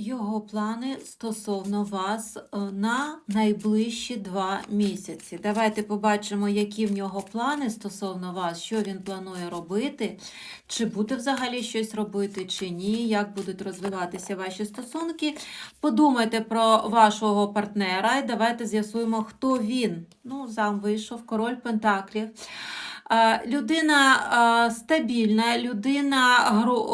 Його плани стосовно вас е, на найближчі два місяці. Давайте побачимо, які в нього плани стосовно вас, що він планує робити, чи буде взагалі щось робити, чи ні, як будуть розвиватися ваші стосунки. Подумайте про вашого партнера і давайте з'ясуємо, хто він. Ну, зам вийшов, король Пентаклів. Е, Людина е, стабільна, людина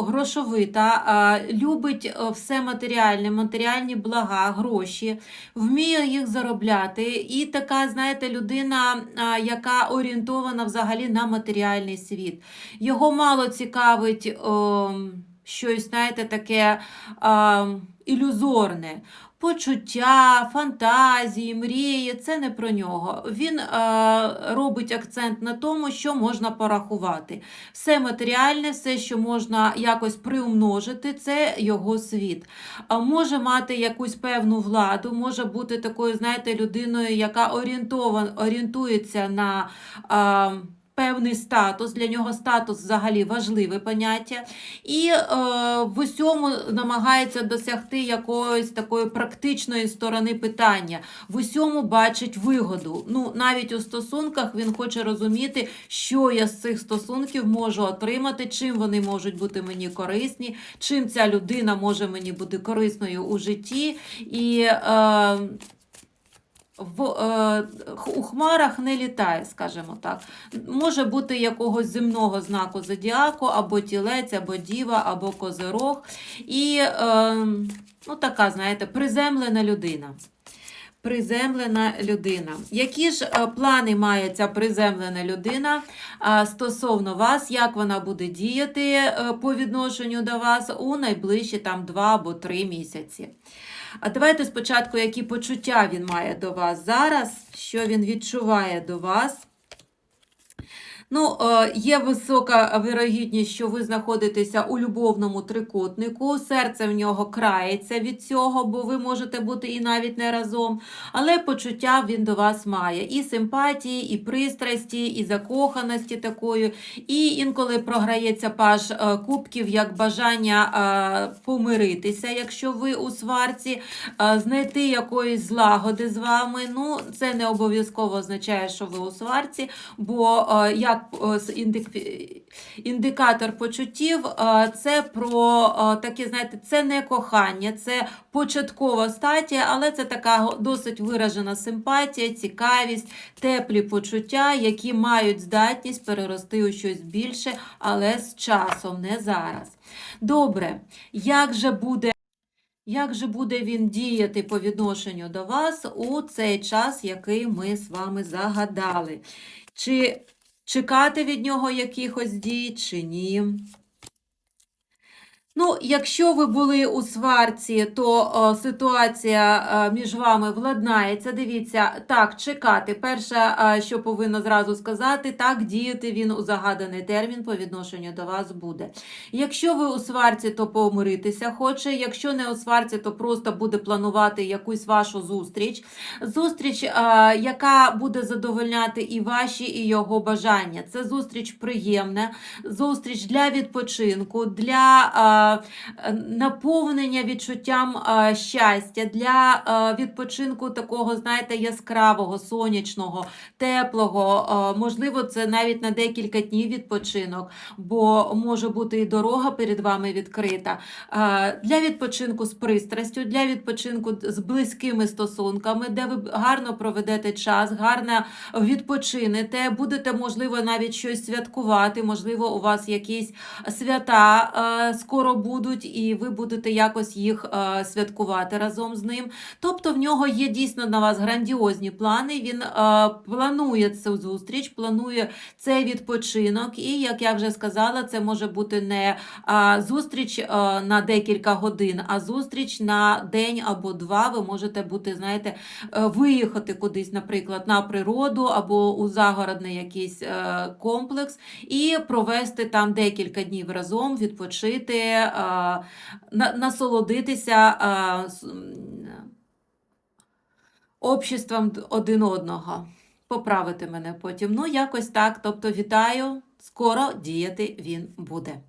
грошовита, е, любить все матеріальне, матеріальні блага, гроші, вміє їх заробляти. І така, знаєте, людина, яка орієнтована взагалі на матеріальний світ. Його мало цікавить о, щось, знаєте, таке е, ілюзорне. Почуття, фантазії, мрії це не про нього. Він е, робить акцент на тому, що можна порахувати. Все матеріальне, все, що можна якось приумножити, це його світ. А може мати якусь певну владу, може бути такою, знаєте, людиною, яка орієнтується на. Е, Певний статус, для нього статус взагалі важливе поняття, і е, в усьому намагається досягти якоїсь такої практичної сторони питання, в усьому бачить вигоду. Ну, навіть у стосунках він хоче розуміти, що я з цих стосунків можу отримати, чим вони можуть бути мені корисні, чим ця людина може мені бути корисною у житті. І е, в, е, у хмарах не літає, скажімо так. Може бути якогось земного знаку зодіаку, або тілець, або діва, або козирог. І е, ну, така, знаєте, приземлена людина. Приземлена людина. Які ж е, плани має ця приземлена людина е, стосовно вас, як вона буде діяти е, по відношенню до вас у найближчі там 2 або 3 місяці? А давайте спочатку, які почуття він має до вас зараз, що він відчуває до вас. Ну, е, є висока вирогідність, що ви знаходитеся у любовному трикутнику. Серце в нього крається від цього, бо ви можете бути і навіть не разом. Але почуття він до вас має. І симпатії, і пристрасті, і закоханості такої. І інколи програється паж е, кубків як бажання е, помиритися, якщо ви у сварці, знайти якоїсь злагоди з вами. Ну, це не обов'язково означає, що ви у сварці, бо як е, індикатор почуттів, е, це про е, таке, знаєте, це не кохання, це початкова стадія, але це така досить виражена симпатія, цікавість, теплі почуття, які мають здатність перерости у щось більше, але з часом, не зараз. Добре, як же буде. Як же буде він діяти по відношенню до вас у цей час, який ми з вами загадали? Чи чекати від нього якихось дій, чи ні? Ну, якщо ви були у сварці, то о, ситуація е, між вами владнається. Дивіться, так, чекати. Перше, е, що повинно зразу сказати, так, діяти він у загаданий термін по відношенню до вас буде. Якщо ви у сварці, то помиритися хоче. Якщо не у сварці, то просто буде планувати якусь вашу зустріч. Зустріч, е, яка буде задовольняти і ваші, і його бажання. Це зустріч приємна, зустріч для відпочинку, для е, наповнення відчуттям е, щастя, для е, відпочинку такого, знаєте, яскравого, сонячного, теплого. Е, можливо, це навіть на декілька днів відпочинок, бо може бути і дорога перед вами відкрита. Е, Для відпочинку з пристрастю, для відпочинку з близькими стосунками, де ви гарно проведете час, гарно відпочинете, будете, можливо, навіть щось святкувати, можливо, у вас якісь свята е, будуть, і ви будете якось їх е, святкувати разом з ним. Тобто в нього є дійсно на вас грандіозні плани. Він е, планує цю зустріч, планує цей відпочинок. І, як я вже сказала, це може бути не е, зустріч на декілька годин, а зустріч на день або два. Ви можете бути, знаєте, виїхати кудись, наприклад, на природу або у загородний якийсь комплекс, і провести там декілька днів разом, відпочити, е, насолодитися обществом один одного. Поправити мене потім. Ну, якось так. Тобто, вітаю, скоро діяти він буде.